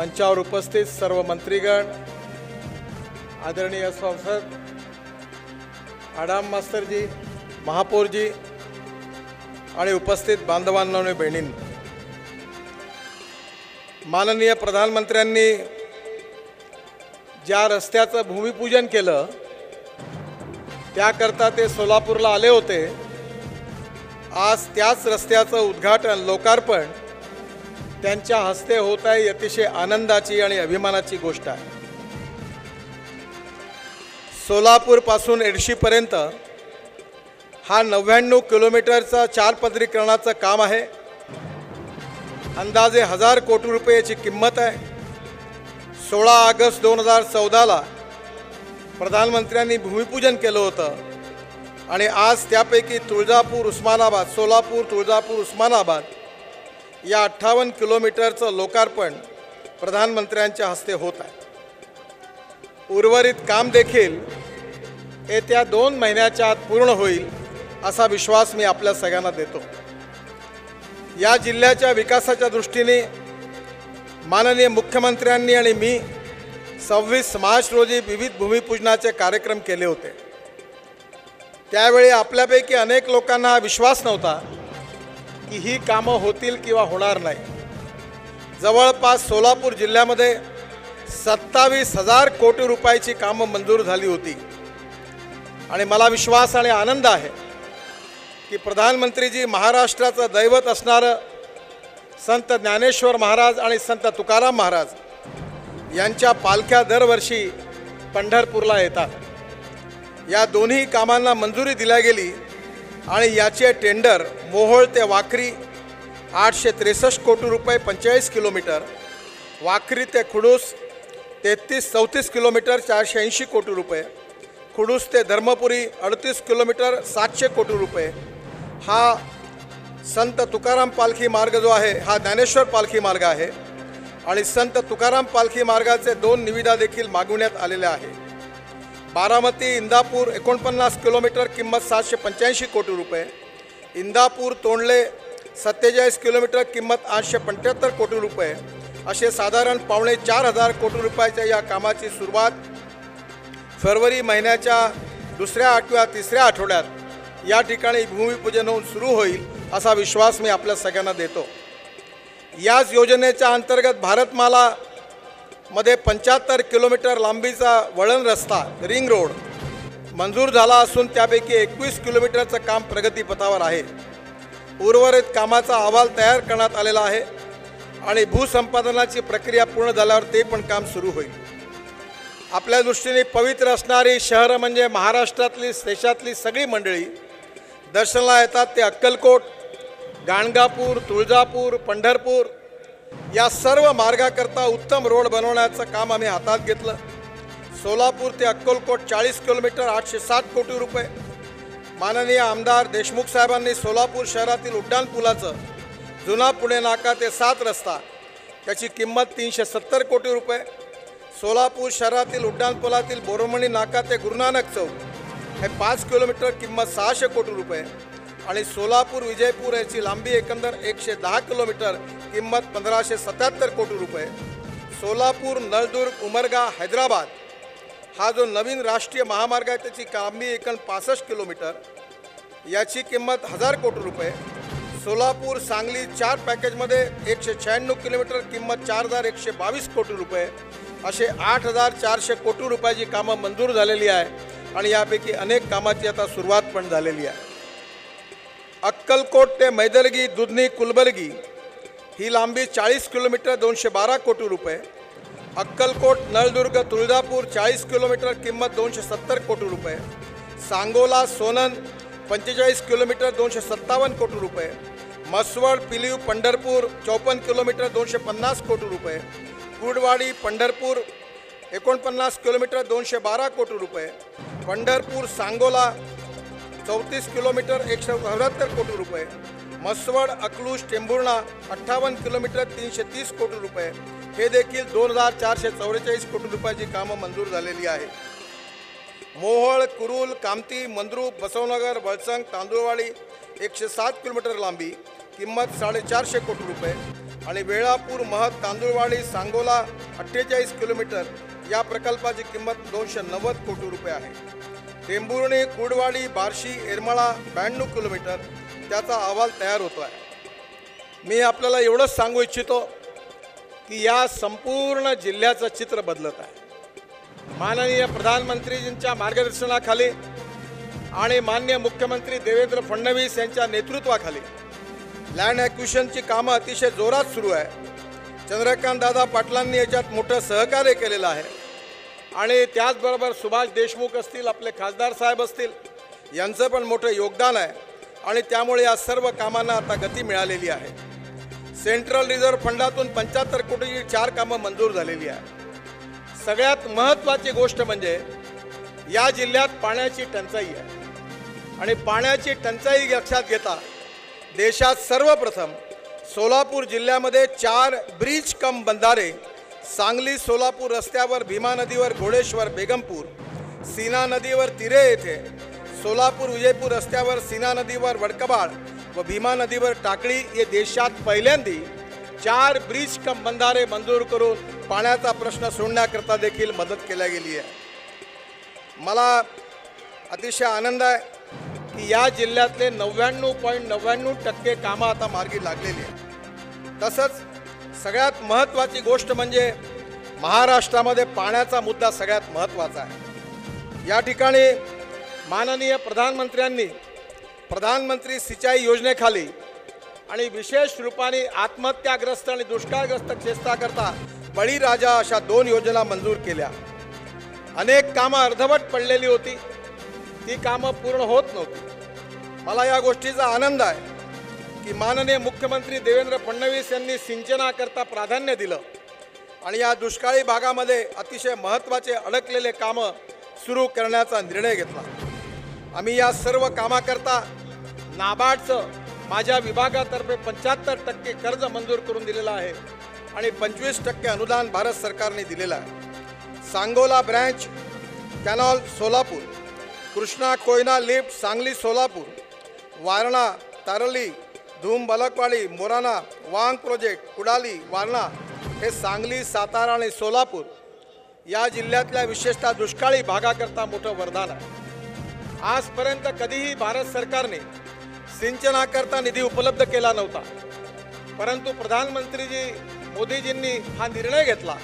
मंचावर उपस्थित सर्व मंत्रीगण आदरणीय संसद आडाम मास्तरजी महापौरजी आणि उपस्थित बांधवांना आणि बहिणींना. माननीय प्रधानमंत्र्यांनी ज्या रस्त्याचं भूमिपूजन केलं त्याकरता ते सोलापूरला आले होते. आज त्याच रस्त्याचं उद्घाटन लोकार्पण त्यांच्या हस्ते होत आहे अतिशय आनंदाची आणि अभिमानाची गोष्ट आहे. सोलापूरपासून एडशीपर्यंत हा नव्याण्णव किलोमीटरचा चार पदरीकरणाचं काम आहे. अंदाजे हजार कोटी रुपयाची किंमत आहे. सोळा ऑगस्ट दोन हजार चौदाला प्रधानमंत्र्यांनी भूमिपूजन केलं होतं. आणि आज त्यापैकी तुळजापूर उस्मानाबाद सोलापूर तुळजापूर उस्मानाबाद या अठ्ठावन्न किलोमीटरचं लोकार्पण प्रधानमंत्र्यांच्या हस्ते होत आहे. उर्वरित काम देखील येत्या दोन महिन्याच्या आत पूर्ण होईल असा विश्वास मी आपल्या सगळ्यांना देतो. या जिल्ह्याच्या विकासाच्या दृष्टीने माननीय मुख्यमंत्र्यांनी आणि मी सव्वीस मार्च रोजी विविध भूमिपूजनाचे कार्यक्रम केले होते. त्यावेळी आपल्यापैकी अनेक लोकांना हा विश्वास नव्हता की ही कामं होतील किंवा होणार नाही. जवळपास सोलापूर जिल्ह्यामध्ये सत्तावीस हजार कोटी रुपयाची कामं मंजूर झाली होती. आणि मला विश्वास आणि आनंद आहे की प्रधानमंत्रीजी महाराष्ट्राचं दैवत असणारं संत ज्ञानेश्वर महाराज आणि संत तुकाराम महाराज यांच्या पालख्या दरवर्षी पंढरपूरला येतात. या दोन्ही कामांना मंजुरी दिल्या गेली. आणि याचे टेंडर मोहोळ ते वाखरी आठशे त्रेसष्ट कोटी रुपये पंचेचाळीस किलोमीटर वाखरी ते खुडूस तेहतीस चौतीस किलोमीटर चारशे ऐंशी कोटी रुपये खुडूस ते धर्मपुरी अडतीस किलोमीटर सातशे कोटी रुपये. हा संत तुकाराम पालखी मार्ग जो आहे हा ज्ञानेश्वर पालखी मार्ग आहे. आणि संत तुकाराम पालखी मार्गाचे दोन निविदा देखील मागवण्यात आलेल्या आहे बारामती इंदापूर एकोणपन्नास किलोमीटर किंमत सातशे पंच्याऐंशी कोटी रुपये. इंदापूर तोंडले सत्तेचाळीस किलोमीटर किंमत आठशे पंच्याहत्तर कोटी रुपये. असे साधारण पावणे चार हजार कोटी रुपयाच्या या कामाची सुरुवात फेब्रुवारी महिन्याच्या दुसऱ्या किंवा तिसऱ्या आठवड्यात या ठिकाणी भूमिपूजन होऊन सुरू होईल असा विश्वास मी आपल्या सगळ्यांना देतो. याच योजनेच्या अंतर्गत भारतमाला मध्ये पंच्याहत्तर किलोमीटर लांबीचा वळण रस्ता रिंग रोड मंजूर झाला असून त्यापैकी एकवीस किलोमीटरचं काम प्रगतीपथावर आहे. उर्वरित कामाचा अहवाल तयार करण्यात आलेला आहे आणि भूसंपादनाची प्रक्रिया पूर्ण झाल्यावर ते पण काम सुरू होईल. आपल्या दृष्टीने पवित्र असणारी शहरं म्हणजे महाराष्ट्रातली देशातली सगळी मंडळी दर्शनाला येतात ते अक्कलकोट गाणगापूर तुळजापूर पंढरपूर या सर्व मार्गाकरता उत्तम रोड बनवण्याचं काम आम्ही हातात घेतलं. सोलापूर ते अक्कलकोट चाळीस किलोमीटर आठशे सात कोटी रुपये. माननीय आमदार देशमुख साहेबांनी सोलापूर शहरातील उड्डाण पुलाचं जुना पुणे नाका ते सात रस्ता त्याची किंमत तीनशे सत्तर कोटी रुपये. सोलापूर शहरातील उड्डाणपुलातील बोरमणी नाका ते गुरुनानक चौक हे पाच किलोमीटर किंमत सहाशे कोटी रुपये. आणि सोलापूर विजयपूर याची लांबी एकंदर एकशे दहा किलोमीटर किंमत पंधराशे सत्याहत्तर कोटी रुपये. सोलापूर नळदुर्ग उमरगा हैदराबाद हा जो नवीन राष्ट्रीय महामार्ग आहे त्याची लांबी एकूण पासष्ट किलोमीटर. याची किंमत हजार कोटी रुपये. सोलापूर सांगली चार पॅकेजमध्ये एकशे शहाण्णव किलोमीटर किंमत चार हजार एकशे बावीस कोटी रुपये. असे आठ हजार चारशे कोटी रुपयाची कामं मंजूर झालेली आहे आणि यापैकी अनेक कामाची आता सुरुवात पण झालेली आहे. अक्कलकोट मैदलगी, दुधनी कुलबर्गी ही लांबी चाळीस किलोमीटर दोनशे बारा कोटी रुपये. अक्कलकोट, नळदुर्ग, तुळजापूर चाळीस किलोमीटर किंमत दोनशे सत्तर कोटी रुपये. सांगोला, सोनन पंचेचाळीस किलोमीटर दोनशे सत्तावन्न कोटी रुपये. मसवड पिलीव पंढरपूर चौपन्न किलोमीटर दोनशे पन्नास कोटी रुपये. कुडवाडी, पंढरपूर एकोणपन्नास किलोमीटर दोनशे बारा कोटी रुपये. पंढरपूर, सांगोला चौतीस किलोमीटर एकशे चौऱ्याहत्तर कोटी रुपये. मसवड अकलूज टेंभुर्णा अठ्ठावन्न किलोमीटर तीनशे तीस कोटी रुपये. हे देखील दोन हजार चारशे चौवेचाळीस कोटी रुपयाची कामं मंजूर झालेली आहे. मोहोळ कुरुल कामती मंद्रुप बसवनगर वळसंग तांदूळवाडी एकशे सात किलोमीटर लांबी. किंमत साडेचारशे कोटी रुपये. आणि वेळापूर महत तांदूळवाडी सांगोला अठ्ठेचाळीस किलोमीटर या प्रकल्पाची किंमत दोनशे नव्वद कोटी रुपये आहे. टेंभुर्णी कुडवाडी बार्शी येरमाळा ब्याण्णव किलोमीटर त्याचा अहवाल तयार होतो आहे मी आपल्याला एवढंच सांगू इच्छितो की या संपूर्ण जिल्ह्याचं चित्र बदलत आहे. माननीय प्रधानमंत्रीजींच्या मार्गदर्शनाखाली आणि मान्य मुख्यमंत्री देवेंद्र फडणवीस यांच्या नेतृत्वाखाली लँड ॲक्विशनची कामं अतिशय जोरात सुरू आहे. चंद्रकांत दादा पाटलांनी याच्यात मोठं सहकार्य केलेलं आहे. आणि त्याचबरोबर सुभाष देशमुख असतील आपले खासदार साहेब असतील यांचं पण मोठं योगदान आहे. आणि त्यामुळे या सर्व कामांना आता गती मिळालेली आहे. सेंट्रल रिझर्व्ह फंडातून पंच्याहत्तर कोटीची चार कामं मंजूर झालेली आहे सगळ्यात महत्त्वाची गोष्ट म्हणजे या जिल्ह्यात पाण्याची टंचाई आहे. आणि पाण्याची टंचाई लक्षात घेता देशात सर्वप्रथम सोलापूर जिल्ह्यामध्ये चार ब्रीज कम बंधारे सांगली सोलापूर रस्त्यावर भीमा नदीवर घोडेश्वर बेगमपूर सीना नदीवर तिरे येथे सोलापूर विजयपूर रस्त्यावर सीना नदीवर वडकबाळ व भीमा नदीवर टाकळी हे देशात पहिल्यांदी चार ब्रिज कम बंधारे मंजूर करून पाण्याचा प्रश्न सोडण्याकरता देखील मदत केल्या गेली आहे. मला अतिशय आनंद आहे की या जिल्ह्यातले नव्याण्णव पॉईंट नव्याण्णव टक्के कामं आता मार्गी लागलेली आहेत. तसंच सगळ्यात महत्त्वाची गोष्ट म्हणजे महाराष्ट्रामध्ये पाण्याचा मुद्दा सगळ्यात महत्त्वाचा आहे. या ठिकाणी माननीय प्रधानमंत्र्यांनी प्रधानमंत्री सिंचाई योजनेखाली आणि विशेष रूपाने आत्महत्याग्रस्त आणि दुष्काळग्रस्त क्षेत्राकरता बळीराजा अशा दोन योजना मंजूर केल्या. अनेक कामं अर्धवट पडलेली होती. ती कामं पूर्ण होत नव्हती. मला या गोष्टीचा आनंद आहे. की माननीय मुख्यमंत्री देवेंद्र फडणवीस यांनी सिंचनाकरता प्राधान्य दिलं. आणि या दुष्काळी भागामध्ये अतिशय महत्त्वाचे अडकलेले कामं सुरू करण्याचा निर्णय घेतला. आम्ही या सर्व कामाकरता नाबार्डचं माझ्या विभागातर्फे पंच्याहत्तर टक्के कर्ज मंजूर करून दिलेलं आहे आणि पंचवीस टक्के अनुदान भारत सरकारने दिलेलं आहे. Sangola branch canal Solapur Krishna Koyna lift Sangli Solapur Warna Tarali Dhom Balkawadi Morana वांग प्रोजेक्ट कुडाली वारणा हे सांगली सातारा आणि सोलापूर या जिल्ह्यातल्या विशेषतः दुष्काळी भागाकरता मोठं वरदान आहे. आजपर्यंत कधीही भारत सरकारने सिंचनाकरता निधी उपलब्ध केला नव्हता. परंतु प्रधानमंत्रीजी मोदीजींनी हा निर्णय घेतला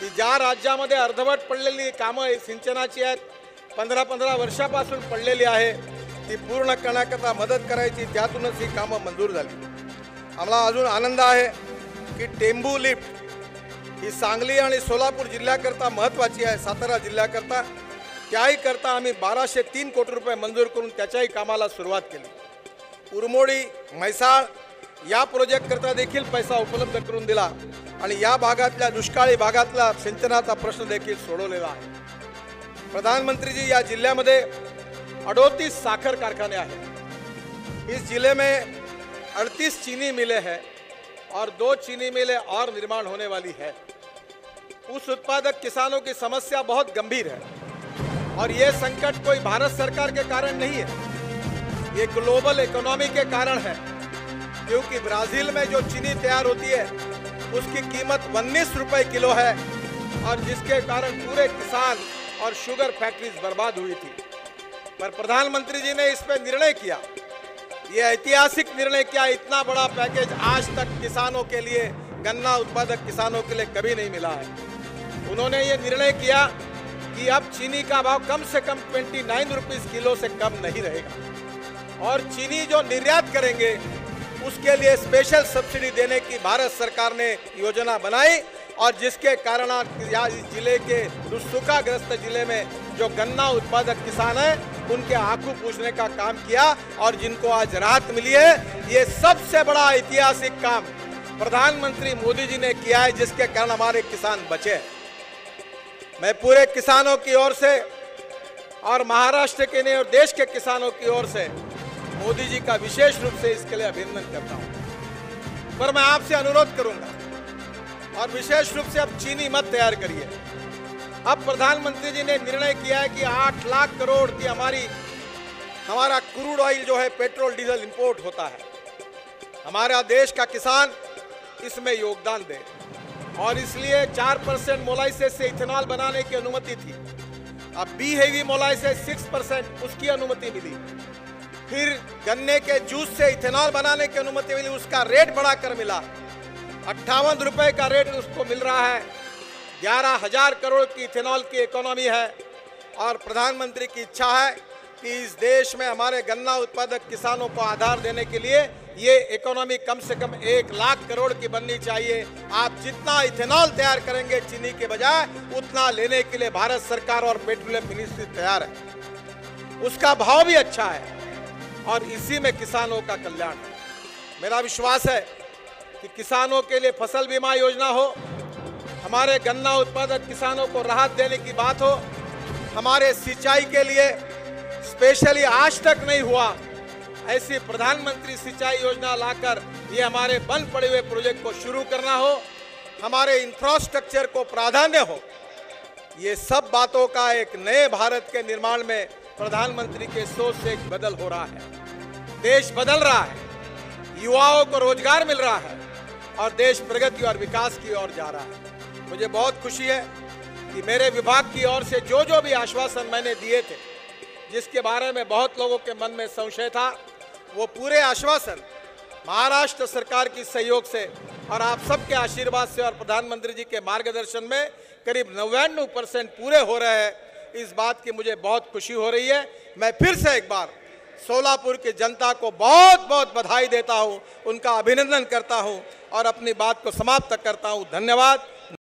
की ज्या राज्यामध्ये अर्धवट पडलेली कामं सिंचनाची आहेत पंधरा पंधरा वर्षापासून पडलेली आहे ती पूर्ण करण्याकरता मदत करायची त्यातूनच ही कामं मंजूर झाली. आम्हाला अजून आनंद आहे की टेंबू लिफ्ट ही सांगली आणि सोलापूर जिल्ह्याकरता महत्त्वाची आहे सातारा जिल्ह्याकरता. त्याही करता आम्ही बाराशे तीन कोटी रुपये मंजूर करून त्याच्याही कामाला सुरुवात केली. उरमोडी म्हैसाळ या प्रोजेक्टकरता देखील पैसा उपलब्ध करून दिला आणि या भागातल्या दुष्काळी भागातला सिंचनाचा प्रश्न देखील सोडवलेला आहे. प्रधानमंत्रीजी या जिल्ह्यामध्ये अडोतीस साखर कारखाने हैं। इस ज़िले में अड़तीस चीनी मिलें हैं और दो चीनी मिले और निर्माण होने वाली है। उस उत्पादक किसानों की समस्या बहुत गंभीर है और ये संकट कोई भारत सरकार के कारण नहीं है। ये ग्लोबल इकोनॉमी के कारण है, क्योंकि ब्राज़ील में जो चीनी तैयार होती है, उसकी कीमत उन्नीस रुपए किलो है और जिसके कारण पूरे किसान और शुगर फैक्ट्रीज बर्बाद हुई थी। पर प्रधानमंत्री जी ने इस पर निर्णय किया। ये ऐतिहासिक निर्णय किया, इतना बड़ा पैकेज आज तक किसानों के लिए, गन्ना उत्पादक किसानों के लिए कभी नहीं मिला है। उन्होंने ये निर्णय किया कि अब चीनी का भाव कम से कम ट्वेंटी नाइन किलो से कम नहीं रहेगा। और चीनी जो निर्यात करेंगे, उसके लिए स्पेशल सब्सिडी देने की भारत सरकार ने योजना बनाई और जिसके कारण ज़िले के सूखाग्रस्त ज़िले में जो गन्ना उत्पादक किसान हैं उनके आँखों पूछने का काम किया और जिनको आज राहत मिली है, ये सबसे बड़ा ऐतिहासिक काम प्रधानमंत्री मोदी जी ने किया है, जिसके कारण हमारे किसान बचे मैं पूरे किसानों की ओर से और महाराष्ट्र के नहीं, और देश के किसानों की ओर से मोदी जी का विशेष रूप से इसके लिए अभिनंदन करता हूँ। पर मैं आपसे अनुरोध करूँगा और विशेष रूप से अब चीनी मत तैयार करिए। अब प्रधानमंत्री जी ने निर्णय किया है कि आठ लाख करोड़ की हमारी, हमारा क्रूड ऑयल जो है, पेट्रोल, डीजल इंपोर्ट होता है। हमारा देश का किसान इसमें योगदान दे। और इसलिए चार परसेंट मोलाइसेस से इथेनॉल बनाने की अनुमति थी। अब B heavy molasses six percent, उसकी अनुमति मिली। फिर गन्ने के जूस से इथेनॉल बनाने की अनुमति मिली, उसका रेट बढ़ाकर मिला। अट्ठावन रुपए का रेट उसको मिल रहा है। ग्यारह हज़ार करोड़ की इथेनॉल की इकोनॉमी है और प्रधानमंत्री की इच्छा है कि इस देश में हमारे गन्ना उत्पादक किसानों को आधार देने के लिए ये इकोनॉमी कम से कम एक लाख करोड़ की बननी चाहिए। आप जितना इथेनॉल तैयार करेंगे चीनी के बजाय, उतना लेने के लिए भारत सरकार और पेट्रोलियम मिनिस्ट्री तैयार है। उसका भाव भी अच्छा है और इसी में किसानों का कल्याण है। मेरा विश्वास है कि किसानों के लिए फ़सल बीमा योजना हो हमारे गन्ना उत्पादक किसानों को राहत देने की बात हो, हमारे सिंचाई के लिए स्पेशली आज तक नहीं हुआ, ऐसी प्रधानमंत्री सिंचाई योजना लाकर ये हमारे बंद पड़े हुए प्रोजेक्ट को शुरू करना हो, हमारे इंफ्रास्ट्रक्चर को प्राधान्य हो, ये सब बातों का एक नए भारत के निर्माण में प्रधानमंत्री के सोच से एक बदल हो रहा है। देश बदल रहा है, युवाओं को रोज़गार मिल रहा है और देश प्रगति और विकास की ओर जा रहा है। मुझे बहुत खुशी है कि मेरे विभाग की ओर से जो जो भी आश्वासन मैंने दिए थे, जिसके बारे में बहुत लोगों के मन में संशय था, वो पूरे आश्वासन महाराष्ट्र सरकार की सहयोग से और आप सबके आशीर्वाद से और प्रधानमंत्री जी के मार्गदर्शन में करीब नव्यानवे परसेंट पूरे हो रहे हैं। इस बात की मुझे बहुत खुशी हो रही है। मैं फिर से एक बार सोलापुर की जनता को बहुत बहुत बधाई देता हूँ, उनका अभिनंदन करता हूँ और अपनी बात को समाप्त करता हूँ। धन्यवाद।